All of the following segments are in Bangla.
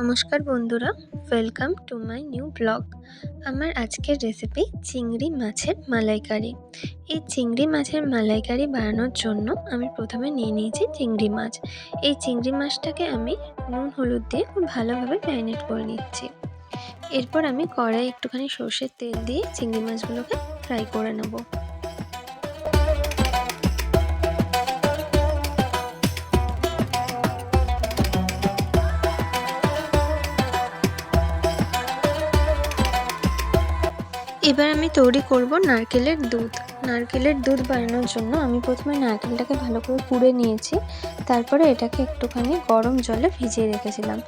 নমস্কার বন্ধুরা welcome to my new blog আমার আজকের রেসিপি চিংড়ি মাছের মালাইকারি। এই চিংড়ি মাছের মালাইকারি বানানোর জন্য আমি প্রথমে নিয়ে নিয়েছি চিংড়ি মাছ। এই চিংড়ি মাছটাকে আমি নুন, হলুদ দিয়ে খুব ভালোভাবে ম্যারিনেট করে নিচ্ছি। এরপর আমি কড়াই একটুখানি সর্ষের তেল দিয়ে চিংড়ি মাছগুলোকে ফ্রাই করে নেব। এবার আমি তৈরি করব নারকেলের দুধ। নারকেলের দুধ বানানোর জন্য আমি প্রথমে নারকেলটাকে ভালো করে কুড়ে নিয়েছি। তারপরে এটাকে একটুখানি গরম জলে ভিজিয়ে রেখেছিলাম।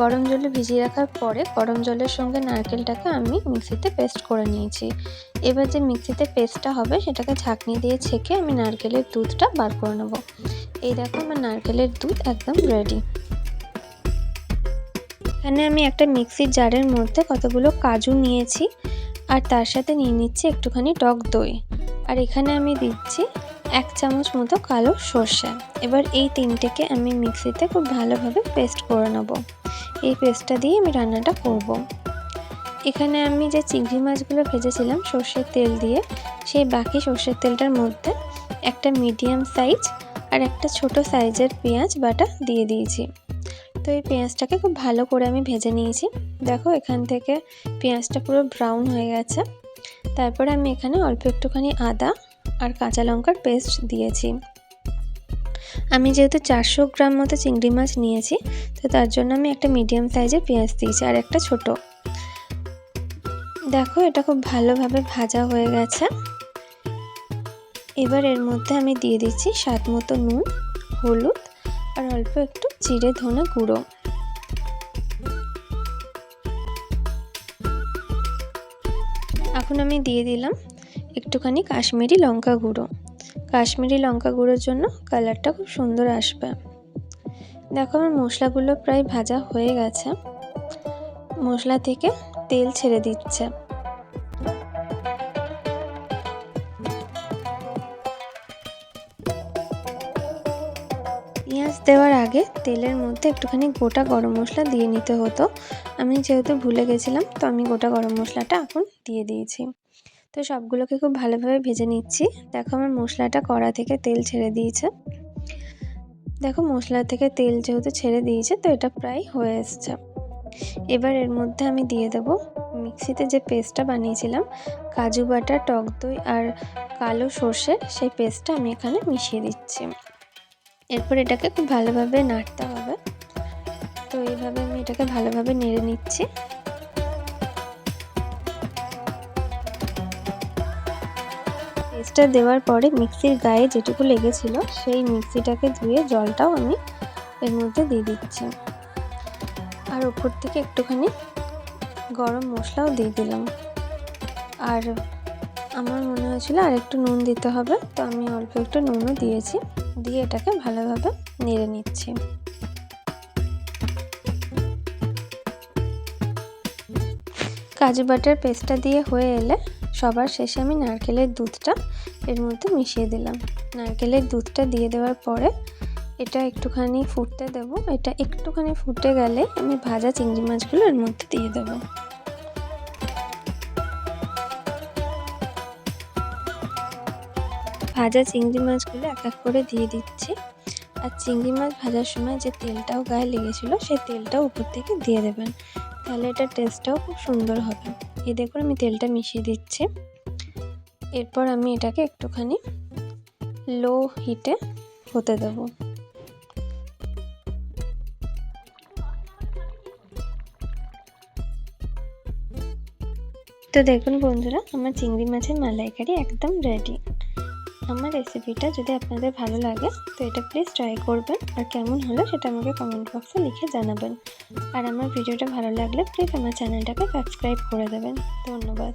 গরম জলে ভিজিয়ে রাখার পরে গরম জলের সঙ্গে নারকেলটাকে আমি মিক্সিতে পেস্ট করে নিয়েছি। এবার যে মিক্সিতে পেস্টটা হবে সেটাকে ঝাঁকনি দিয়ে ছেঁকে আমি নারকেলের দুধটা বার করে নেব। এই দেখো আমার নারকেলের দুধ একদম রেডি এখানে আমি একটা মিক্সির জারের মধ্যে কতগুলো কাজু নিয়েছি। আর তার সাথে নিয়ে নিচ্ছি একটুখানি টক দই। আর এখানে আমি দিচ্ছি এক চামচ মতো কালো সর্ষে। এবার এই তিনটেকে আমি মিক্সিতে খুব ভালোভাবে পেস্ট করে নেব। এই পেস্টটা দিয়ে আমি রান্নাটা করব। এখানে আমি যে চিংড়ি মাছগুলো ভেজেছিলাম সর্ষের তেল দিয়ে, সেই বাকি সর্ষের তেলটার মধ্যে একটা মিডিয়াম সাইজ আর একটা ছোট সাইজের পেঁয়াজ বাটা দিয়ে দিয়েছি। তো এই পেঁয়াজটাকে খুব ভালো করে আমি ভেজে নিয়েছি। দেখো, এখান থেকে পেঁয়াজটা পুরো ব্রাউন হয়ে গেছে। তারপরে আমি এখানে অল্প একটুখানি আদা আর কাঁচা লঙ্কার পেস্ট দিয়েছি। আমি যেহেতু চারশো গ্রাম মতো চিংড়ি মাছ নিয়েছি, তো তার জন্য আমি একটা মিডিয়াম সাইজের পেঁয়াজ দিয়েছি আর একটা ছোট। দেখো, এটা খুব ভালোভাবে ভাজা হয়ে গেছে। এবার এর মধ্যে আমি দিয়ে দিচ্ছি স্বাদ মতো নুন, হলুদ আর অল্প একটু জিরে ধনে গুঁড়ো। এখন আমি দিয়ে দিলাম একটুখানি কাশ্মীরি লঙ্কা গুঁড়ো। কাশ্মীরি লঙ্কা গুঁড়োর জন্য কালারটা খুব সুন্দর আসবে। দেখো আমার মশলাগুলো প্রায় ভাজা হয়ে গেছে। মশলা থেকে তেল ছেড়ে দিচ্ছে। পেঁয়াজ দেওয়ার আগে তেলের মধ্যে একটুখানি গোটা গরম মশলা দিয়ে নিতে হতো। আমি যেহেতু ভুলে গেছিলাম, তো আমি গোটা গরম মশলাটা এখন দিয়ে দিয়েছি। তো সবগুলোকে খুব ভালোভাবে ভেজে নিচ্ছি। দেখো আমার মশলাটা কড়া থেকে তেল ছেড়ে দিয়েছে। দেখো মশলা থেকে তেল যেহেতু ছেড়ে দিয়েছে, তো এটা প্রায় হয়ে এসছে। এবার এর মধ্যে আমি দিয়ে দেব মিক্সিতে যে পেস্টটা বানিয়েছিলাম, কাজু বাটা, টক দই আর কালো সর্ষে, সেই পেস্টটা আমি এখানে মিশিয়ে দিচ্ছি। এরপর এটাকে খুব ভালোভাবে নাড়তে হবে। তো এইভাবে আমি এটাকে ভালোভাবে নেড়ে নিচ্ছি। পেস্টটা দেওয়ার পরে মিক্সির গায়ে যেটুকু লেগেছিল সেই মিক্সিটাকে ধুয়ে জলটাও আমি এর মধ্যে দিয়ে দিচ্ছি। আর ওপর থেকে একটুখানি গরম মশলাও দিয়ে দিলাম। আর আমার মনে হয়েছিল আর একটু নুন দিতে হবে, তো আমি অল্প একটু নুনও দিয়েছি। দিয়ে এটাকে ভালোভাবে নেড়ে নিচ্ছি। কাজু বাটার পেস্টটা দিয়ে হয়ে এলে সবার শেষে আমি নারকেলের দুধটা এর মধ্যে মিশিয়ে দিলাম। নারকেলের দুধটা দিয়ে দেওয়ার পরে এটা একটুখানি ফুটতে দেব। এটা একটুখানি ফুটে গেলে আমি ভাজা চিংড়ি মাছগুলো এর মধ্যে দিয়ে দেবো। ভাজা চিংড়ি মাছগুলো এক এক করে দিয়ে দিচ্ছি। আর চিংড়ি মাছ ভাজার সময় যে তেলটাও গায়ে লেগেছিলো, সেই তেলটাও উপর থেকে দিয়ে দেবেন। তাহলে এটার টেস্টটাও খুব সুন্দর হবে। এই দেখুন, আমি তেলটা মিশিয়ে দিচ্ছি। এরপর আমি এটাকে একটুখানি লো হিটে হতে দেব। তো দেখুন বন্ধুরা, আমার চিংড়ি মাছের মালাইকারি একদম রেডি আমার রেসিপিটা যদি আপনাদের ভালো লাগে, তো এটা প্লিজ ট্রাই করবেন। আর কেমন হলো সেটা আমাকে কমেন্ট বক্সে লিখে জানাবেন। আর আমার ভিডিওটা ভালো লাগলে প্লিজ আমার চ্যানেলটাকে সাবস্ক্রাইব করে দেবেন। ধন্যবাদ।